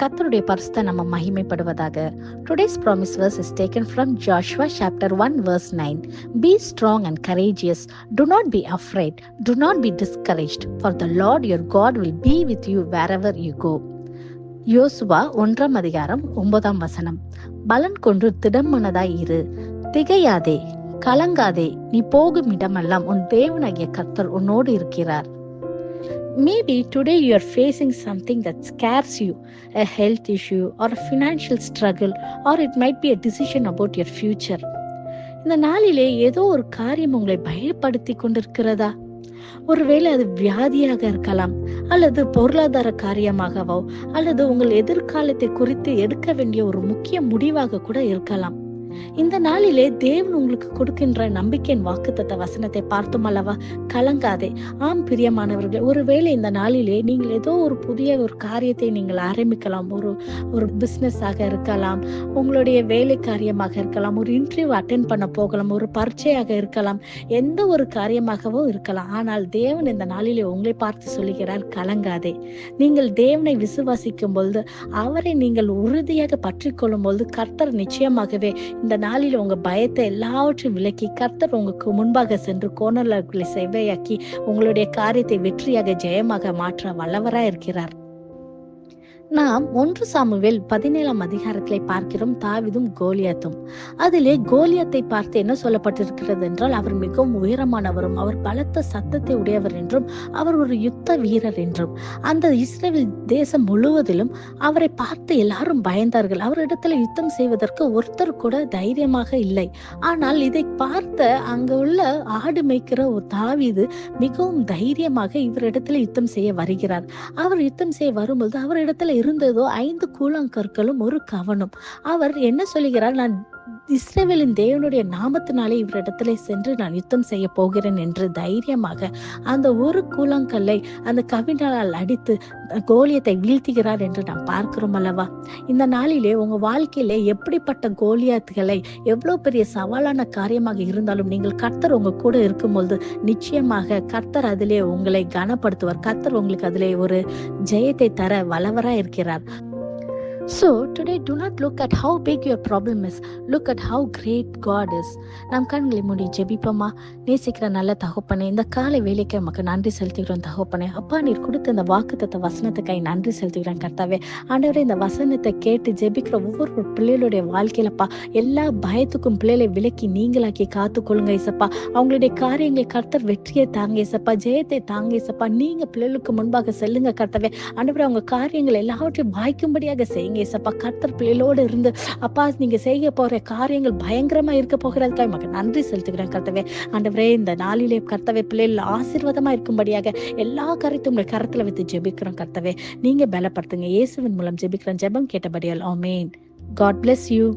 கத்தருடைய பரிசுத்த நம்ம மகிமைப்படுவதாக today's promise verse is taken from Joshua chapter one verse nine be strong and courageous do not be afraid do not be discouraged for the Lord your God will be with you wherever you go யோசுவா ஒன்றாம் அதிகாரம் ஒன்பதாம் வசனம் பலன் கொண்டு திடம்மனதாய் இரு திகையாதே கலங்காதே நீ போகும் இடமெல்லாம் உன் தேவனாகிய கர்த்தர் உன்னோடு இருக்கிறார் Maybe today you are facing something that scares you, a health issue or a financial struggle, or it might be a decision about your future. இந்த நாளிலே ஏதோ ஒரு காரியம் உங்களை பயப்படுத்தி கொண்டிருக்கிறதா ஒருவேளை அது வியாதியாக இருக்கலாம் அல்லது பொருளாதார காரியமாகவோ அல்லது உங்கள் எதிர்காலத்தை குறித்து எடுக்க வேண்டிய ஒரு முக்கிய முடிவாக கூட இருக்கலாம் இந்த நாளிலே தேவன் உங்களுக்கு கொடுக்கின்ற நம்பிக்கையின் வாக்குத்தத்த வசனத்தை பார்த்தோம் அல்லவா? கலங்காதே. ஆம் பிரியமானவர்களே ஒருவேளை இந்த நாளிலே நீங்கள் ஏதோ ஒரு புதிய ஒரு காரியத்தை நீங்கள் ஆரம்பிக்கலாம். ஒரு ஒரு பிஸ்னஸ் ஆக இருக்கலாம். உங்களுடைய வேலை காரியமாக இருக்கலாம். ஒரு இன்டர்வியூ அட்டென்ட் பண்ண போகலாம். ஒரு பரீட்சையாக இருக்கலாம். எந்த ஒரு காரியமாகவும் இருக்கலாம். ஆனால் தேவன் இந்த நாளிலே உங்களை பார்த்து சொல்லுகிறார் கலங்காதே. நீங்கள் தேவனை விசுவாசிக்கும் பொழுது அவரை நீங்கள் உறுதியாக பற்றி கொள்ளும் பொழுது கர்த்தர் நிச்சயமாகவே இந்த நாளில் உங்க பயத்தை எல்லாவற்றையும் விலக்கி கர்த்தர் உங்களுக்கு முன்பாக சென்று கோணல்களை செவ்வையாக்கி உங்களுடைய காரியத்தை வெற்றியாக ஜெயமாக மாற்ற வல்லவராக இருக்கிறார். நாம் ஒன்று சாமுவேல் பதினேழாம் அதிகாரத்திலே பார்க்கிறோம் தாவிதும் கோலியாத்தும். அதிலே கோலியாத்தை பார்த்து என்ன சொல்லப்பட்டிருக்கிறது என்றால் அவர் மிகவும் உயரமானவரும் அவர் பலத்த சத்தத்தை உடையவர் என்றும் அவர் ஒரு யுத்த வீரர் என்றும். அந்த இஸ்ரேல் தேசம் முழுவதிலும் அவரை பார்த்து எல்லாரும் பயந்தார்கள். அவரிடத்துல யுத்தம் செய்வதற்கு ஒருத்தர் கூட தைரியமாக இல்லை. ஆனால் இதை பார்த்த அங்கு உள்ள ஆடு மேய்க்கிற ஒரு தாவிது மிகவும் தைரியமாக இவரிடத்துல யுத்தம் செய்ய வருகிறார். அவர் யுத்தம் செய்ய வரும்போது அவரிடத்துல இருந்ததோ ஐந்து கூழாங்கற்களும் ஒரு கவனம். அவர் என்ன சொல்லுகிறார்? நான் இஸ்ரேவேலின் தேவனுடைய நாமத்தினாலே இவரிடத்துல சென்று நான் யுத்தம் செய்ய போகிறேன் என்று தைரியமாக அந்த ஒரு கூழாங்கல்லை அந்த கவிஞரால் அடித்து கோலியத்தை வீழ்த்துகிறார் என்று நாம் பார்க்கிறோம் அல்லவா? இந்த நாளிலே உங்க வாழ்க்கையிலே எப்படிப்பட்ட கோலியாத்துகளை எவ்வளவு பெரிய சவாலான காரியமாக இருந்தாலும் நீங்கள் கர்த்தர் உங்க கூட இருக்கும்பொழுது நிச்சயமாக கர்த்தர் அதிலே உங்களை கனப்படுத்துவார். கர்த்தர் உங்களுக்கு அதிலே ஒரு ஜெயத்தை தர வளவரா இருக்கிறார் So today do not look at how big your problem is. Look at how great God is. நம் கண்களை மூடி ஜெபிப்போமா? நேசிக்கிற நல்ல தகப்பனே இந்த காலை வேலைக்கு நமக்கு நன்றி செலுத்துகிறோம் தகப்பனே. அப்பா நீர் கொடுத்த இந்த வாக்குத்தத்த வசனத்துக்காய் நன்றி செலுத்துகிறேன் கர்த்தாவே. ஆண்டவரே இந்த வசனத்தை கேட்டு ஜெபிக்கிற ஒவ்வொரு பிள்ளைகளுடைய வாழ்க்கையிலப்பா எல்லா பயத்துக்கும் பிள்ளைகளை விலக்கி நீங்களாக்கி காத்துக்கொள்ளுங்க இசப்பா அவங்களுடைய காரியங்களை கர்த்தர் வெற்றியை தாங்க இசப்பா ஜெயத்தை தாங்க இசப்பா நீங்க பிள்ளைகளுக்கு முன்பாக செல்லுங்க கர்த்தவே. ஆண்டவரே அவங்க காரியங்கள் எல்லாவற்றையும் வாய்க்கும்படியாக செய்யுங்க. இசப்பா கர்த்தர் பிள்ளைகளோடு இருந்து அப்பா நீங்க செய்ய போற காரியங்கள் பயங்கரமா இருக்க போகிறதுக்காக நமக்கு நன்றி செலுத்துகிறேன் கர்த்தவே. ஆண்டவரே இந்த நாளிலே கர்த்தவே பிள்ளைகள் ஆசீர்வாதமா இருக்கும்படியாக எல்லா காரியத்தையும் உங்களை கரத்துல வைத்து ஜெபிக்கிறோம் கர்த்தவே. நீங்க பலப்படுத்துங்க. இயேசுவின் மூலம் ஜெபிக்கிறோம். ஜெபம் கேட்டபடியால் ஆமேன். God bless you